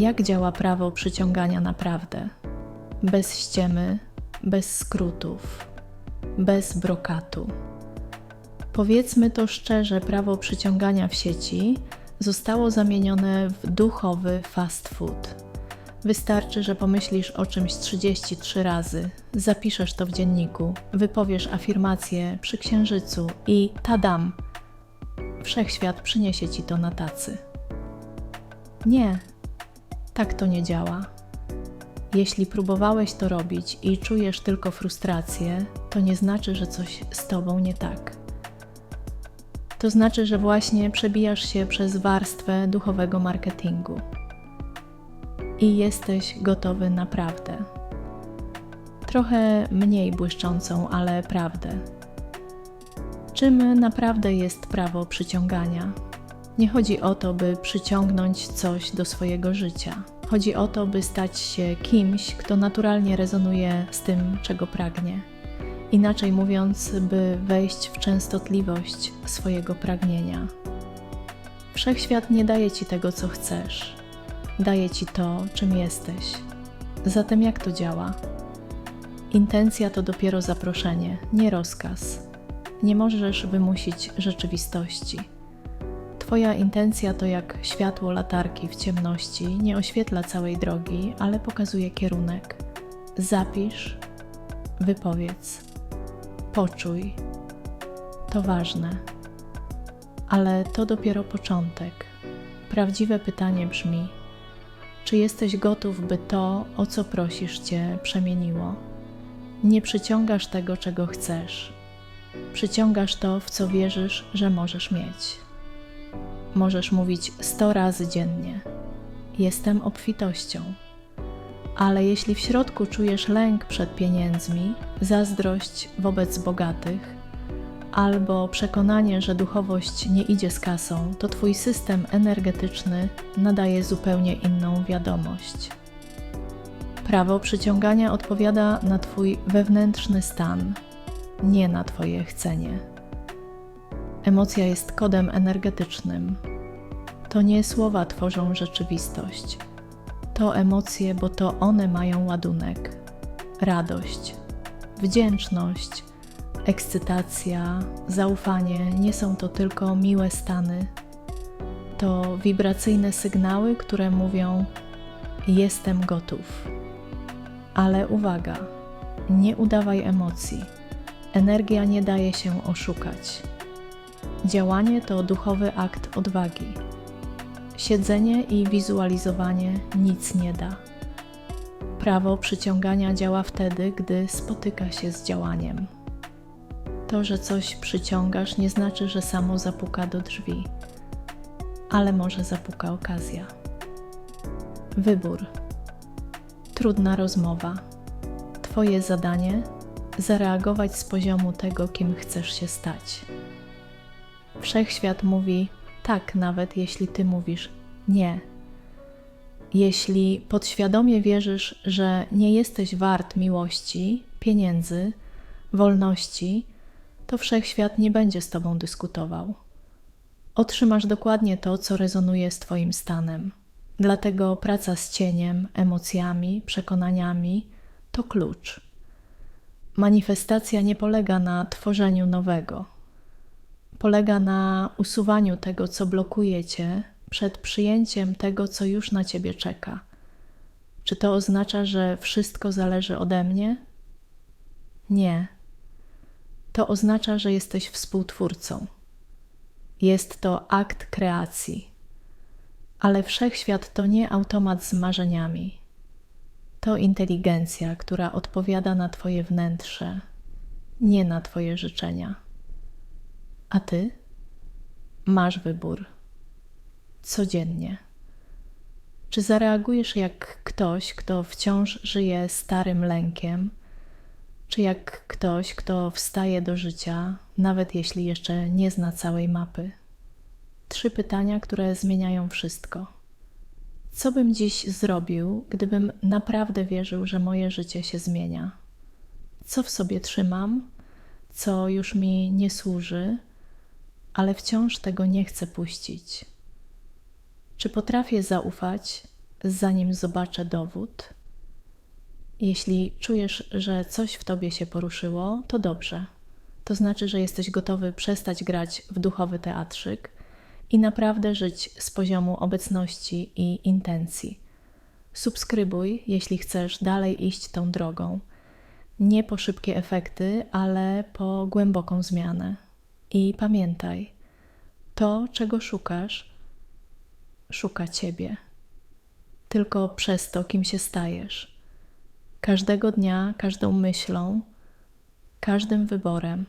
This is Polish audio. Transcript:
Jak działa prawo przyciągania naprawdę? Bez ściemy, bez skrótów, bez brokatu. Powiedzmy to szczerze, prawo przyciągania w sieci zostało zamienione w duchowy fast food. Wystarczy, że pomyślisz o czymś 33 razy, zapiszesz to w dzienniku, wypowiesz afirmację przy księżycu i tadam! Wszechświat przyniesie ci to na tacy. Nie, tak to nie działa. Jeśli próbowałeś to robić i czujesz tylko frustrację, to nie znaczy, że coś z tobą nie tak. To znaczy, że właśnie przebijasz się przez warstwę duchowego marketingu i jesteś gotowy naprawdę. Trochę mniej błyszczącą, ale prawdę. Czym naprawdę jest prawo przyciągania? Nie chodzi o to, by przyciągnąć coś do swojego życia. Chodzi o to, by stać się kimś, kto naturalnie rezonuje z tym, czego pragnie. Inaczej mówiąc, by wejść w częstotliwość swojego pragnienia. Wszechświat nie daje ci tego, co chcesz, daje ci to, czym jesteś. Zatem jak to działa? Intencja to dopiero zaproszenie, nie rozkaz. Nie możesz wymusić rzeczywistości. Twoja intencja to jak światło latarki w ciemności, nie oświetla całej drogi, ale pokazuje kierunek. Zapisz, wypowiedz, poczuj. To ważne. Ale to dopiero początek. Prawdziwe pytanie brzmi: czy jesteś gotów, by to, o co prosisz Cię, przemieniło? Nie przyciągasz tego, czego chcesz. Przyciągasz to, w co wierzysz, że możesz mieć. Możesz mówić sto razy dziennie: Jestem obfitością. Ale jeśli w środku czujesz lęk przed pieniędzmi, zazdrość wobec bogatych, albo przekonanie, że duchowość nie idzie z kasą, to Twój system energetyczny nadaje zupełnie inną wiadomość. Prawo przyciągania odpowiada na Twój wewnętrzny stan, nie na Twoje chcenie. Emocja jest kodem energetycznym. To nie słowa tworzą rzeczywistość. To emocje, bo to one mają ładunek, radość, wdzięczność ekscytacja, zaufanie nie są to tylko miłe stany. To wibracyjne sygnały, które mówią: Jestem gotów. Ale uwaga, nie udawaj emocji. Energia nie daje się oszukać. Działanie to duchowy akt odwagi. Siedzenie i wizualizowanie nic nie da. Prawo przyciągania działa wtedy, gdy spotyka się z działaniem. To, że coś przyciągasz, nie znaczy, że samo zapuka do drzwi, ale może zapuka okazja. Wybór. Trudna rozmowa. Twoje zadanie zareagować z poziomu tego, kim chcesz się stać. Wszechświat mówi tak, nawet jeśli ty mówisz nie. Jeśli podświadomie wierzysz, że nie jesteś wart miłości, pieniędzy, wolności, to wszechświat nie będzie z tobą dyskutował. Otrzymasz dokładnie to, co rezonuje z Twoim stanem. Dlatego praca z cieniem, emocjami, przekonaniami to klucz. Manifestacja nie polega na tworzeniu nowego. Polega na usuwaniu tego, co blokuje Cię przed przyjęciem tego, co już na Ciebie czeka. Czy to oznacza, że wszystko zależy ode mnie? Nie to oznacza, że jesteś współtwórcą. Jest to akt kreacji. Ale wszechświat to nie automat z marzeniami. To inteligencja, która odpowiada na Twoje wnętrze, nie na Twoje życzenia. A Ty masz wybór. Codziennie. Czy zareagujesz jak ktoś, kto wciąż żyje starym lękiem? czy jak ktoś, kto wstaje do życia, nawet jeśli jeszcze nie zna całej mapy. Trzy pytania, które zmieniają wszystko. Co bym dziś zrobił, gdybym naprawdę wierzył, że moje życie się zmienia? Co w sobie trzymam, co już mi nie służy, ale wciąż tego nie chcę puścić? Czy potrafię zaufać, zanim zobaczę dowód. Jeśli czujesz, że coś w tobie się poruszyło, to dobrze. To znaczy, że jesteś gotowy przestać grać w duchowy teatrzyk i naprawdę żyć z poziomu obecności i intencji. Subskrybuj, jeśli chcesz dalej iść tą drogą. Nie po szybkie efekty, ale po głęboką zmianę. I pamiętaj, to, czego szukasz, szuka ciebie. Tylko przez to, kim się stajesz. Każdego dnia, każdą myślą, każdym wyborem